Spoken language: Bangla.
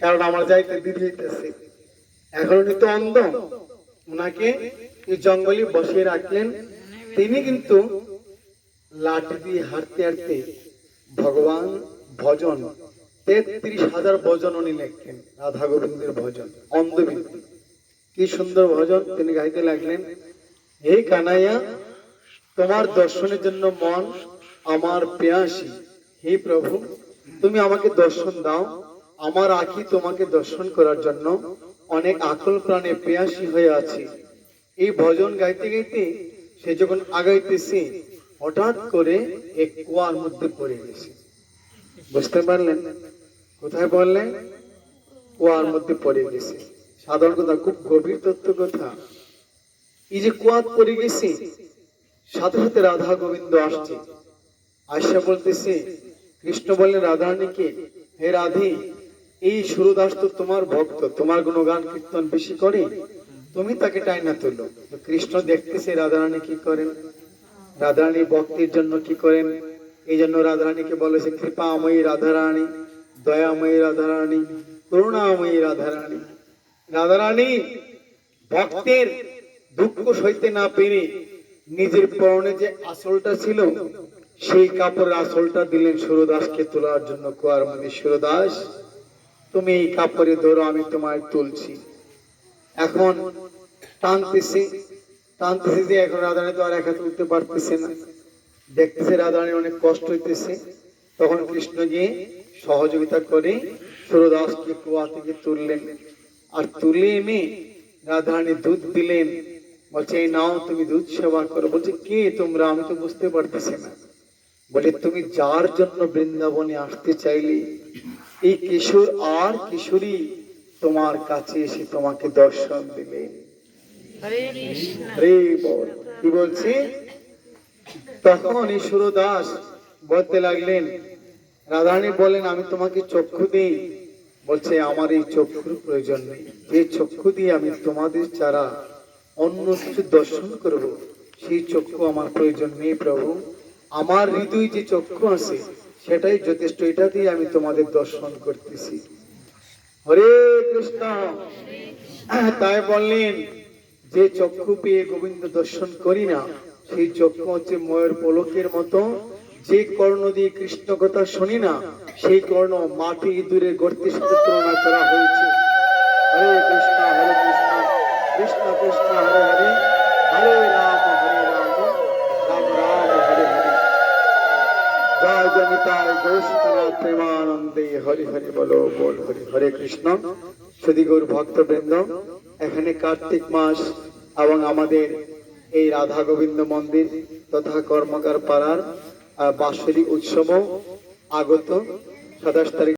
কারণ আমার যাইতে দিদি হইতেছে। এখন উনি তো অন্ধ ওনাকে জঙ্গলে বসিয়ে রাখলেন। তিনি কিন্তু লাঠি দিয়ে হাঁটতে হাঁটতে ভগবান ভজন, তেত্রিশ হাজার ভজন উনি লেখেন রাধা গোবিন্দের ভজন অন্ধ ব্যক্তি কি সুন্দর ভজন তিনি গাইতে লাগলেন। হে কানাইয়া, তোমার দর্শনের জন্য মন আমার পেয়াসী হে প্রভু, তুমি আমাকে দর্শন দাও। আমার আখি তোমাকে দর্শন করার জন্য অনেক আকল প্রাণে পেয়াসী হয়ে আছে। এই ভজন গাইতে গাইতে সে যখন আগাইতেছে, হঠাৎ করে এক কুয়ার মধ্যে পড়ে গেছে। বুঝতে পারলেন? কোথায় বললেন কুয়ার মধ্যে পড়ে গেছে। সাধারণ কথা, খুব গভীর তত্ত্ব কথা। এই যে কুয়াত পড়ে গেছে, সাথে সাথে রাধা গোবিন্দ আসছে। আয়সা বলতেছে, কৃষ্ণ বললেন রাধারানীকে হে রাধে এই সুরদাস তো তোমার ভক্ত, তোমার গুণগান কীর্তন বেশি করে। তুমি তাকে টাইনা তুলো। কৃষ্ণ দেখতেছে রাধারানী কি করেন? রাধারানী ভক্তির জন্য কি করেন? এই জন্য রাধারানীকে বলেছে কৃপাময়ী রাধারানী, দয়াময়ী রাধারানী, করুণাময়ী রাধারানী। রাধারানী, ভক্তের দুঃখ সইতে না পেরে নিজের পরনে যে আসলটা ছিল, সেই কাপড়ের আসলটা দিলেন সুরদাসকে তোলার জন্য কুয়ার মানে সুরদাস। তুমি এই কাপড়ে ধরো, আমি তোমায় তুলছি। এখন টানতেছি টানতেছি যে এখন রাধারানী তো আর একা তুলতে পারতেছে না। দেখতেছে রাধারানী অনেক কষ্ট হইতেছে। তখন কৃষ্ণ গিয়ে সহযোগিতা করে সুরদাসকে কুয়া থেকে তুললেন। আর তুলে এনে রাধারানী দুধ দিলেন। বলছে, এই নাও, তুমি দুধ সেবা করো। বলছে, কে তোমরা? আমি তো বুঝতে পারতেছি না। বলে, তুমি যার জন্য বৃন্দাবনে আসতে চাইলে এই কিশোর আর কিশোরী তোমার কাছে এসে তোমাকে দর্শন বল। কি বলছি? তখন ঈশ্বর দাস বলতে লাগলেন রাধারানী বলেন আমি তোমাকে চক্ষু দিই। বলছে আমার এই চক্ষুর প্রয়োজন নেই। যে চক্ষু দিয়ে আমি তোমাদের ছাড়া অন্য কিছু দর্শন করব সেই চক্ষু আমার প্রয়োজন নেই প্রভু। আমার হৃদয় যে চক্ষু আছে সেটাই যথেষ্ট। এটা দিয়ে আমি তোমাদের দর্শন করতেছি। হরে কৃষ্ণ। তাই বললেন, যে চক্ষু পেয়ে গোবিন্দ দর্শন করি না, সেই চক্ষু হচ্ছে ময়ের পলকের মতো। যে কর্ণ দিয়ে কৃষ্ণ কথা শুনি না, সেই কর্ণ মাটি ইঁদুরের গর্তের সাথে তুলনা করা হয়েছে। হরে কৃষ্ণ হরে কৃষ্ণ কৃষ্ণ কৃষ্ণ, হরে হরে। কৃষ্ণ সুদিগুর ভক্তবৃন্দ এখানে কার্তিক মাস এবং আমাদের এই রাধা গোবিন্দ মন্দির তথা কর্মকার পাড়ার বাৎসরিক উৎসবও আগত সাতাশ তারিখ